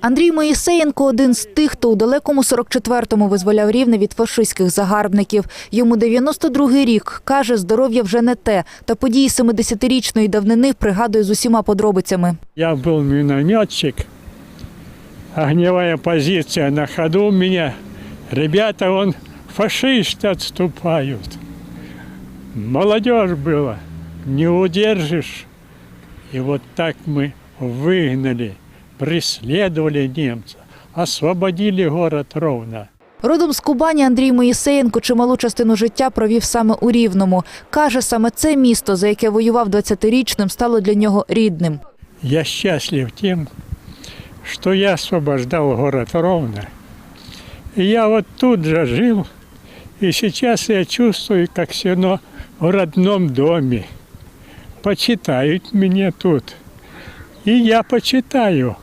Андрій Моїсеєнко один з тих, хто у далекому 44-му визволяв рівне від фашистських загарбників. Йому 92-й рік. Каже, здоров'я вже не те. Та події 70-річної давнини пригадує з усіма подробицями. Я был минометчик, огневая позиция на ходу у меня. Ребята, он фашисты отступают. Молодежь была, не удержишь. И вот так мы выгнали, преследовали немца, освободили город ровно. Родом з Кубані Андрій Моїсеєнко чималу частину життя провів саме у Рівному. Каже, саме це місто, за яке воював 20-річним, стало для нього рідним. Я счастлив тем, что я освобождал город Ровно. Я вот тут же жил, и сейчас я чувствую, все равно в родном доме. Почитают меня тут. И я почитаю,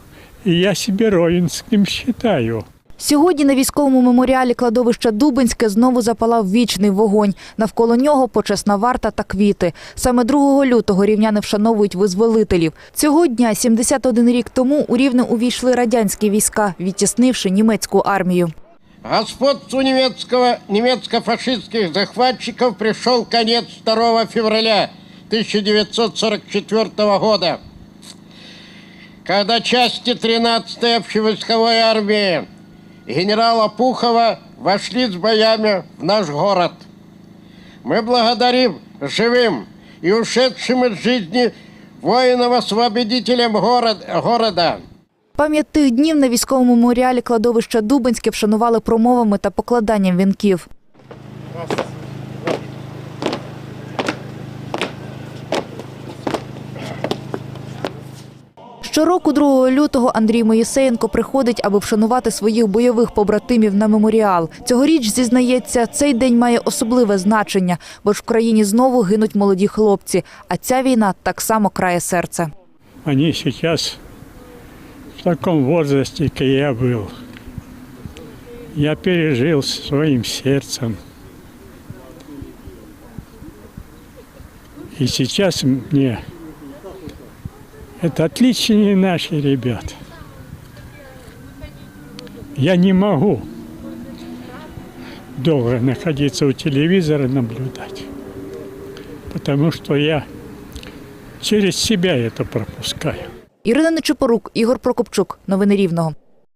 и я себе ровенским считаю. Сьогодні на військовому меморіалі кладовища Дубинське знову запалав вічний вогонь. Навколо нього почесна варта та квіти. Саме 2 лютого рівняни вшановують визволителів. Цього дня, 71 рік тому, у Рівне увійшли радянські війська, відтіснивши німецьку армію. Господству немецкого, немецко-фашистских захватчиков пришел конец 2 февраля 1944 года, когда части 13-й общевойсковой армии генерала Пухова вошли с боями в наш город. Мы благодарим живым и ушедшим из жизни воинов-освободителям город- города. Пам'ять тих днів на військовому меморіалі кладовища Дубинське вшанували промовами та покладанням вінків. Щороку 2 лютого Андрій Моїсеєнко приходить, аби вшанувати своїх бойових побратимів на меморіал. Цьогоріч зізнається, цей день має особливе значення, бо ж в країні знову гинуть молоді хлопці. А ця війна так само крає серце. Они сейчас в таком возрасте, как я был. Я пережил своим сердцем. И сейчас мне это отличные наши ребята. Я не могу долго находиться у телевизора наблюдать, потому что я через себя это пропускаю. Ірина Нечипорук, Ігор Прокопчук. Новини Рівного.